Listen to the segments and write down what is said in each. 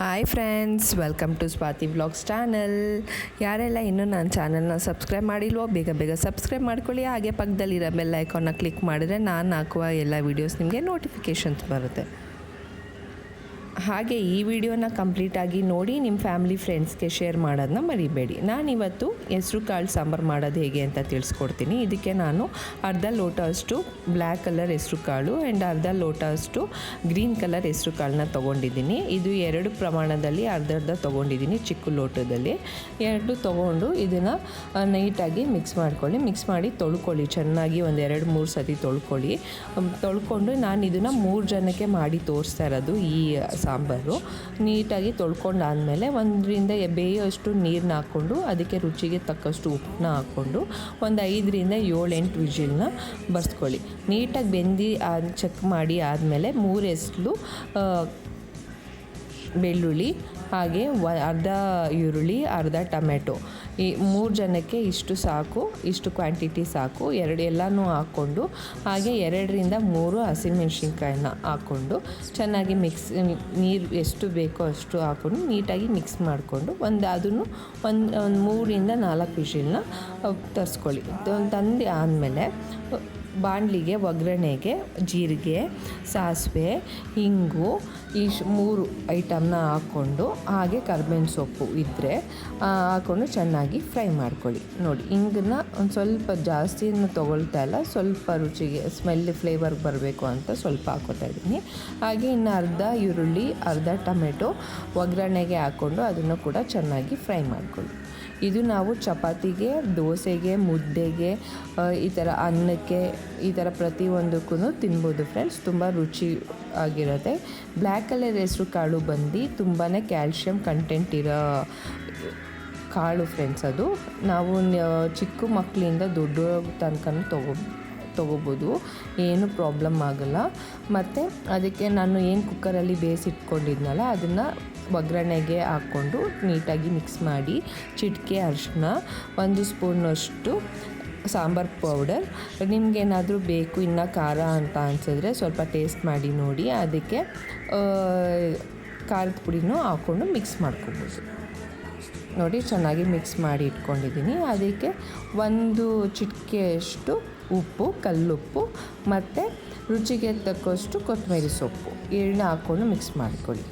Hi friends welcome to Swathi vlogs channel ಯಾರೆಲ್ಲ ಇನ್ನೂ ನನ್ನ ಚಾನಲ್ನ ಸಬ್ಸ್ಕ್ರೈಬ್ ಮಾಡಿಲ್ವೋ, ಬೇಗ ಬೇಗ ಸಬ್ಸ್ಕ್ರೈಬ್ ಮಾಡ್ಕೊಳ್ಳಿ. ಹಾಗೆ ಪಕ್ಕದಲ್ಲಿರೋ ಬೆಲ್ ಐಕಾನ್ನ ಕ್ಲಿಕ್ ಮಾಡಿದ್ರೆ ನಾನು ಹಾಕುವ ಎಲ್ಲ ವೀಡಿಯೋಸ್ ನಿಮಗೆ ನೋಟಿಫಿಕೇಷನ್ಸ್ ಬರುತ್ತೆ. ಹಾಗೆ ಈ ವಿಡಿಯೋನ ಕಂಪ್ಲೀಟಾಗಿ ನೋಡಿ ನಿಮ್ಮ ಫ್ಯಾಮಿಲಿ ಫ್ರೆಂಡ್ಸ್ಗೆ ಶೇರ್ ಮಾಡೋದನ್ನ ಮರಿಬೇಡಿ. ನಾನಿವತ್ತು ಹೆಸರು ಕಾಳು ಸಾಂಬಾರು ಮಾಡೋದು ಹೇಗೆ ಅಂತ ತಿಳಿಸ್ಕೊಡ್ತೀನಿ. ಇದಕ್ಕೆ ನಾನು ಅರ್ಧ ಲೋಟ ಅಷ್ಟು ಬ್ಲ್ಯಾಕ್ ಕಲರ್ ಹೆಸರು ಕಾಳು ಆ್ಯಂಡ್ ಅರ್ಧ ಲೋಟ ಅಷ್ಟು ಗ್ರೀನ್ ಕಲರ್ ಹೆಸರು ಕಾಳನ್ನ ತೊಗೊಂಡಿದ್ದೀನಿ. ಇದು ಎರಡು ಪ್ರಮಾಣದಲ್ಲಿ ಅರ್ಧ ಅರ್ಧ ತೊಗೊಂಡಿದ್ದೀನಿ ಚಿಕ್ಕ ಲೋಟದಲ್ಲಿ. ಎರಡು ತೊಗೊಂಡು ಇದನ್ನು ನೈಟಾಗಿ ಮಿಕ್ಸ್ ಮಾಡ್ಕೊಳ್ಳಿ. ಮಿಕ್ಸ್ ಮಾಡಿ ತೊಳ್ಕೊಳ್ಳಿ. ಚೆನ್ನಾಗಿ ಒಂದು ಎರಡು ಮೂರು ಸತಿ ತೊಳ್ಕೊಳ್ಳಿ. ತೊಳ್ಕೊಂಡು ನಾನು ಇದನ್ನು ಮೂರು ಜನಕ್ಕೆ ಮಾಡಿ ತೋರಿಸ್ತಾ ಇರೋದು ಈ ಸಾಂಬಾರು. ನೀಟಾಗಿ ತೊಳ್ಕೊಂಡಾದಮೇಲೆ ಒಂದರಿಂದ ಬೇಯೋಷ್ಟು ನೀರನ್ನ ಹಾಕ್ಕೊಂಡು ಅದಕ್ಕೆ ರುಚಿಗೆ ತಕ್ಕಷ್ಟು ಉಪ್ಪನ್ನ ಹಾಕ್ಕೊಂಡು ಒಂದು ಐದರಿಂದ ಏಳು ಎಂಟು ವಿಜಿಲ್ನ ಬರ್ಸ್ಕೊಳ್ಳಿ. ನೀಟಾಗಿ ಬೆಂದಿ ಚೆಕ್ ಮಾಡಿ ಆದಮೇಲೆ ಮೂರು ಬೆಳ್ಳುಳ್ಳಿ, ಹಾಗೆ ಅರ್ಧ ಈರುಳ್ಳಿ, ಅರ್ಧ ಟೊಮೆಟೊ. ಈ ಮೂರು ಜನಕ್ಕೆ ಇಷ್ಟು ಸಾಕು, ಇಷ್ಟು ಕ್ವಾಂಟಿಟಿ ಸಾಕು. ಎರಡು ಎಲ್ಲನೂ ಹಾಕ್ಕೊಂಡು, ಹಾಗೆ ಎರಡರಿಂದ ಮೂರು ಹಸಿಮೆಣ್ಸಿನ್ಕಾಯಿನ ಹಾಕ್ಕೊಂಡು, ಚೆನ್ನಾಗಿ ಮಿಕ್ಸ್ ನೀರು ಎಷ್ಟು ಬೇಕೋ ಅಷ್ಟು ಹಾಕ್ಕೊಂಡು, ನೀಟಾಗಿ ಮಿಕ್ಸ್ ಮಾಡಿಕೊಂಡು, ಒಂದು ಅದನ್ನು ಒಂದು ಒಂದು ಮೂರಿಂದ ನಾಲ್ಕು ವಿಷಿಲನ್ನ ತರಿಸ್ಕೊಳ್ಳಿ. ತಂದು ಆದಮೇಲೆ ಬಾಣಲಿಗೆ, ಒಗ್ಗರಣೆಗೆ, ಜೀರಿಗೆ, ಸಾಸಿವೆ ಹಿಂಗು ಈ ಮೂರು ಐಟಮ್ನ ಹಾಕ್ಕೊಂಡು ಹಾಗೆ ಕರ್ಬೇವಿನ ಸೊಪ್ಪು ಇದ್ದರೆ ಹಾಕ್ಕೊಂಡು ಚೆನ್ನಾಗಿ ಫ್ರೈ ಮಾಡ್ಕೊಳ್ಳಿ. ನೋಡಿ ಹಿಂಗನ್ನ ಒಂದು ಸ್ವಲ್ಪ ಜಾಸ್ತಿಯನ್ನು ತೊಗೊಳ್ತಾ ಇಲ್ಲ. ಸ್ವಲ್ಪ ರುಚಿಗೆ ಸ್ಮೆಲ್ ಫ್ಲೇವರ್ ಬರಬೇಕು ಅಂತ ಸ್ವಲ್ಪ ಹಾಕೋತಾ ಇದ್ದೀನಿ. ಹಾಗೆ ಇನ್ನು ಅರ್ಧ ಈರುಳ್ಳಿ, ಅರ್ಧ ಟೊಮೆಟೊ ಒಗ್ಗರಣೆಗೆ ಹಾಕ್ಕೊಂಡು ಅದನ್ನು ಕೂಡ ಚೆನ್ನಾಗಿ ಫ್ರೈ ಮಾಡ್ಕೊಳ್ಳಿ. ಇದು ನಾವು ಚಪಾತಿಗೆ, ದೋಸೆಗೆ, ಮುದ್ದೆಗೆ ಈ ಥರ ಅನ್ನಕ್ಕೆ ಈ ಥರ ಪ್ರತಿಯೊಂದಕ್ಕೂ ತಿನ್ಬೋದು ಫ್ರೆಂಡ್ಸ್ ತುಂಬ ರುಚಿ ಆಗಿರುತ್ತೆ. ಬ್ಲ್ಯಾಕ್ ಕಲರ್ ಹೆಸರು ಕಾಳು ಬಂದು ತುಂಬಾ ಕ್ಯಾಲ್ಶಿಯಂ ಕಂಟೆಂಟ್ ಇರೋ ಕಾಳು ಫ್ರೆಂಡ್ಸ್ ಅದು. ನಾವು ಚಿಕ್ಕ ಮಕ್ಕಳಿಂದ ದೊಡ್ಡ ತನಕನೂ ತಗೋ, ತೊಗೋಬೋದು. ಏನು ಪ್ರಾಬ್ಲಮ್ ಆಗಲ್ಲ. ಮತ್ತು ಅದಕ್ಕೆ ನಾನು ಏನು ಕುಕ್ಕರಲ್ಲಿ ಬೇಯಿಸಿಟ್ಕೊಂಡಿದ್ನಲ್ಲ ಅದನ್ನು ಒಗ್ಗರಣೆಗೆ ಹಾಕ್ಕೊಂಡು ನೀಟಾಗಿ ಮಿಕ್ಸ್ ಮಾಡಿ, ಚಿಟಿಕೆ ಅರಿಶಿನ ಒಂದು ಸ್ಪೂನಷ್ಟು ಸಾಂಬಾರ್ ಪೌಡರ್. ನಿಮಗೇನಾದರೂ ಬೇಕು, ಇನ್ನು ಖಾರ ಅಂತ ಅನಿಸಿದ್ರೆ ಸ್ವಲ್ಪ ಟೇಸ್ಟ್ ಮಾಡಿ ನೋಡಿ. ಅದಕ್ಕೆ ಖಾರದ ಪುಡಿನೂ ಹಾಕ್ಕೊಂಡು ಮಿಕ್ಸ್ ಮಾಡ್ಕೊಬೋದು. ನೋಡಿ, ಚೆನ್ನಾಗಿ ಮಿಕ್ಸ್ ಮಾಡಿ ಇಟ್ಕೊಂಡಿದ್ದೀನಿ. ಅದಕ್ಕೆ ಒಂದು ಚಿಟಿಕೆಯಷ್ಟು ಉಪ್ಪು, ಕಲ್ಲುಪ್ಪು, ಮತ್ತು ರುಚಿಗೆ ತಕ್ಕಷ್ಟು ಕೊತ್ತಂಬರಿ ಸೊಪ್ಪು. ಎಣ್ಣೆ ಹಾಕ್ಕೊಂಡು ಮಿಕ್ಸ್ ಮಾಡ್ಕೊಳ್ಳಿ.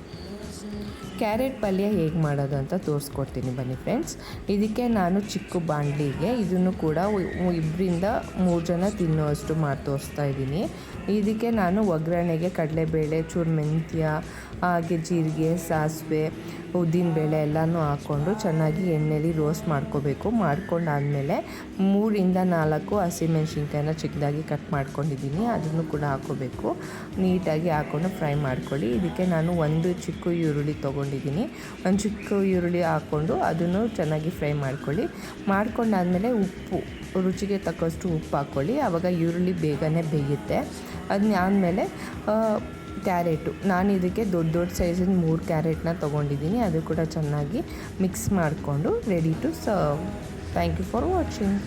ಕ್ಯಾರೆಟ್ ಪಲ್ಯ ಹೇಗೆ ಮಾಡೋದು ಅಂತ ತೋರಿಸ್ಕೊಡ್ತೀನಿ ಬನ್ನಿ ಫ್ರೆಂಡ್ಸ್. ಇದಕ್ಕೆ ನಾನು ಚಿಕ್ಕ ಬಾಂಡ್ಲಿಗೆ ಇದನ್ನು ಕೂಡ ಇಬ್ಬರಿಂದ ಮೂರು ಜನ ತಿನ್ನೋವಷ್ಟು ಮಾಡಿ, ತೋರಿಸ್ತಾ ಇದ್ದೀನಿ. ಇದಕ್ಕೆ ನಾನು ಒಗ್ಗರಣೆಗೆ ಕಡಲೆಬೇಳೆ, ಚೂರು ಮೆಂತ್ಯ, ಹಾಗೆ ಜೀರಿಗೆ, ಸಾಸಿವೆ ಉದ್ದಿನಬೇಳೆ ಎಲ್ಲನೂ ಹಾಕ್ಕೊಂಡು ಚೆನ್ನಾಗಿ ಎಣ್ಣೆಲಿ ರೋಸ್ಟ್ ಮಾಡ್ಕೋಬೇಕು. ಮಾಡ್ಕೊಂಡಾದಮೇಲೆ ಮೂರಿಂದ ನಾಲ್ಕು ಹಸಿಮೆಣ್ಸಿನ್ಕಾಯಿನ ಚಿಕ್ಕದಾಗಿ ಕಟ್ ಮಾಡ್ಕೊಂಡಿದ್ದೀನಿ. ಅದನ್ನು ಕೂಡ ಹಾಕ್ಕೋಬೇಕು. ನೀಟಾಗಿ ಹಾಕ್ಕೊಂಡು ಫ್ರೈ ಮಾಡ್ಕೊಳ್ಳಿ. ಇದಕ್ಕೆ ನಾನು ಒಂದು ಚಿಕ್ಕ ಈರುಳ್ಳಿ ತೊಗೊಂಡಿದ್ದೀನಿ. ಒಂದು ಚಿಕ್ಕ ಈರುಳ್ಳಿ ಹಾಕ್ಕೊಂಡು ಅದನ್ನು ಚೆನ್ನಾಗಿ ಫ್ರೈ ಮಾಡ್ಕೊಳ್ಳಿ. ಮಾಡ್ಕೊಂಡಾದಮೇಲೆ ಉಪ್ಪು, ರುಚಿಗೆ ತಕ್ಕಷ್ಟು ಉಪ್ಪು ಹಾಕ್ಕೊಳ್ಳಿ. ಆವಾಗ ಈರುಳ್ಳಿ ಬೇಗನೆ ಬೇಯುತ್ತೆ. ಅದನ್ನ ಆದಮೇಲೆ ಕ್ಯಾರೆಟು. ನಾನು ಇದಕ್ಕೆ ದೊಡ್ಡ ದೊಡ್ಡ ಸೈಜಿನ ಮೂರು ಕ್ಯಾರೆಟ್ನ ತೊಗೊಂಡಿದ್ದೀನಿ. ಅದು ಕೂಡ ಚೆನ್ನಾಗಿ ಮಿಕ್ಸ್ ಮಾಡಿಕೊಂಡು ready to serve. Thank you for watching.